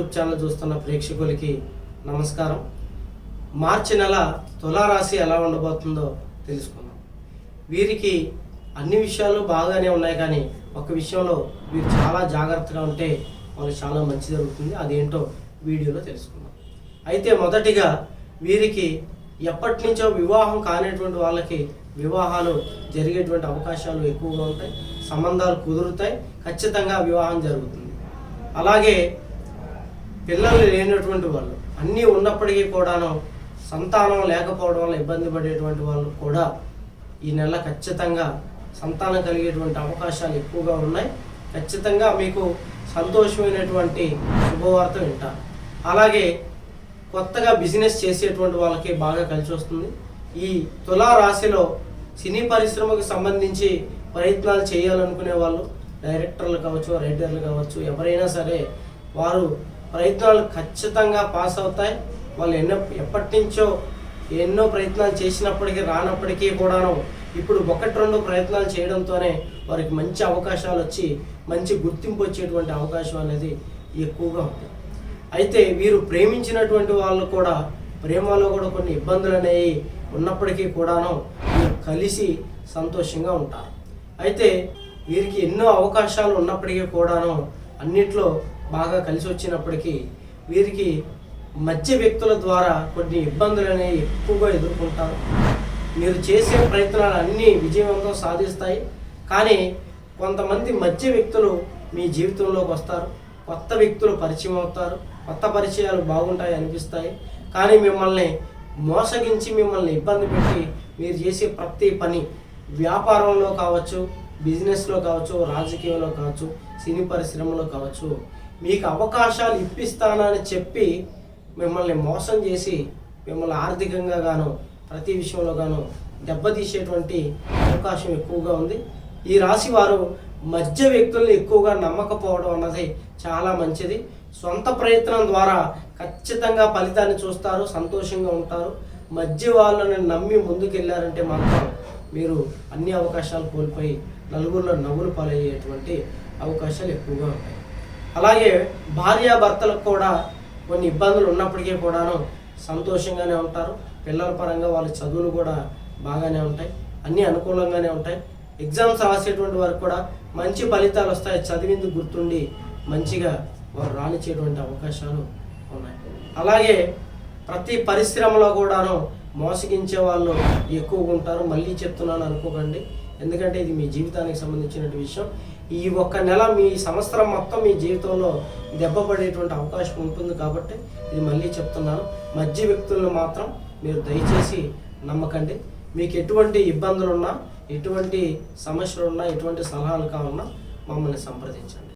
YouTube channel చూస్తున్న ప్రేక్షకులకి నమస్కారం. మార్చి నెల తులారాశి ఎలా ఉండబోతుందో తెలుసుకుందాం. వీరికి అన్ని విషయాలు బాగానే ఉన్నాయి కానీ ఒక విషయంలో వీరు చాలా జాగ్రత్తగా ఉంటే వాళ్ళకి చాలా మంచి జరుగుతుంది. అదేంటో వీడియోలో తెలుసుకుందాం. అయితే మొదటిగా వీరికి ఎప్పటి నుంచో వివాహం కానిటువంటి వాళ్ళకి వివాహాలు జరిగేటువంటి అవకాశాలు ఎక్కువగా ఉంటాయి. సంబంధాలు కుదురుతాయి. ఖచ్చితంగా వివాహం జరుగుతుంది. అలాగే పిల్లలు లేనటువంటి వాళ్ళు అన్నీ ఉన్నప్పటికీ కూడాను సంతానం లేకపోవడం వల్ల ఇబ్బంది పడేటువంటి వాళ్ళు కూడా ఈ నెల ఖచ్చితంగా సంతానం కలిగేటువంటి అవకాశాలు ఎక్కువగా ఉన్నాయి. ఖచ్చితంగా మీకు సంతోషమైనటువంటి శుభవార్త వింటారు అలాగే కొత్తగా బిజినెస్ చేసేటువంటి వాళ్ళకి బాగా కలిసి వస్తుంది. ఈ తులా రాశిలో సినీ పరిశ్రమకు సంబంధించి ప్రయత్నాలు చేయాలనుకునే వాళ్ళు డైరెక్టర్లు కావచ్చు రైటర్లు కావచ్చు ఎవరైనా సరే వారు ప్రయత్నాలు ఖచ్చితంగా పాస్ అవుతాయి. వాళ్ళు ఎన్నో ఎప్పటి నుంచో ఎన్నో ప్రయత్నాలు చేసినప్పటికీ రానప్పటికీ కూడాను ఇప్పుడు ఒకటి రెండు ప్రయత్నాలు చేయడంతోనే వారికి మంచి అవకాశాలు వచ్చి మంచి గుర్తింపు వచ్చేటువంటి అవకాశం అనేది ఎక్కువగా ఉంది. అయితే వీరు ప్రేమించినటువంటి వాళ్ళు కూడా ప్రేమలో కూడా కొన్ని ఇబ్బందులు అనేవి ఉన్నప్పటికీ కూడాను వీరు కలిసి సంతోషంగా ఉంటారు. అయితే వీరికి ఎన్నో అవకాశాలు ఉన్నప్పటికీ కూడాను అన్నిట్లో బాగా కలిసి వచ్చినప్పటికీ వీరికి మధ్య వ్యక్తుల ద్వారా కొన్ని ఇబ్బందులు అనేవి ఎక్కువగా ఎదుర్కొంటారు. మీరు చేసే ప్రయత్నాలు అన్నీ విజయవంతం సాధిస్తాయి. కానీ కొంతమంది మధ్య వ్యక్తులు మీ జీవితంలోకి వస్తారు. కొత్త వ్యక్తులు పరిచయం అవుతారు. కొత్త పరిచయాలు బాగుంటాయి అనిపిస్తాయి. కానీ మిమ్మల్ని మోసగించి మిమ్మల్ని ఇబ్బంది పెట్టి మీరు చేసే ప్రతి పని వ్యాపారంలో కావచ్చు బిజినెస్లో కావచ్చు రాజకీయంలో కావచ్చు సినీ పరిశ్రమలో కావచ్చు మీకు అవకాశాలు ఇప్పిస్తానని చెప్పి మిమ్మల్ని మోసం చేసి మిమ్మల్ని ఆర్థికంగా గాను ప్రతి విషయంలో గాను దెబ్బతీసేటువంటి అవకాశం ఎక్కువగా ఉంది. ఈ రాశి వారు మధ్య వ్యక్తుల్ని ఎక్కువగా నమ్మకపోవడం అన్నది చాలా మంచిది. సొంత ప్రయత్నం ద్వారా ఖచ్చితంగా ఫలితాన్ని చూస్తారు సంతోషంగా ఉంటారు. మధ్య వాళ్ళని నమ్మి ముందుకెళ్ళారంటే మాత్రం మీరు అన్ని అవకాశాలు కోల్పోయి నలుగురిలో నవ్వులు పాలయ్యేటువంటి అవకాశాలు ఎక్కువగా ఉంటాయి. అలాగే భార్యాభర్తలకు కూడా కొన్ని ఇబ్బందులు ఉన్నప్పటికీ కూడాను సంతోషంగానే ఉంటారు. పిల్లల పరంగా వాళ్ళ చదువులు కూడా బాగానే ఉంటాయి. అన్నీ అనుకూలంగానే ఉంటాయి. ఎగ్జామ్స్ రాసేటువంటి వారికి కూడా మంచి ఫలితాలు వస్తాయి. చదివింది గుర్తుండి మంచిగా వారు రాణించేటువంటి అవకాశాలు ఉన్నాయి. అలాగే ప్రతి పరిశ్రమలో కూడాను మోసగించే వాళ్ళు ఎక్కువగా ఉంటారు. మళ్ళీ చెప్తున్నాను అనుకోకండి. ఎందుకంటే ఇది మీ జీవితానికి సంబంధించినటువంటి విషయం. ఈ ఒక్క నెల మీ సంవత్సరం మొత్తం మీ జీవితంలో దెబ్బపడేటువంటి అవకాశం ఉంటుంది కాబట్టి ఇది మళ్ళీ చెప్తున్నాను. మధ్య వ్యక్తులను మాత్రం మీరు దయచేసి నమ్మకండి. మీకు ఎటువంటి ఇబ్బందులు ఉన్నా ఎటువంటి సమస్యలు ఉన్నా ఎటువంటి సలహాలు కావాలన్నా మమ్మల్ని సంప్రదించండి.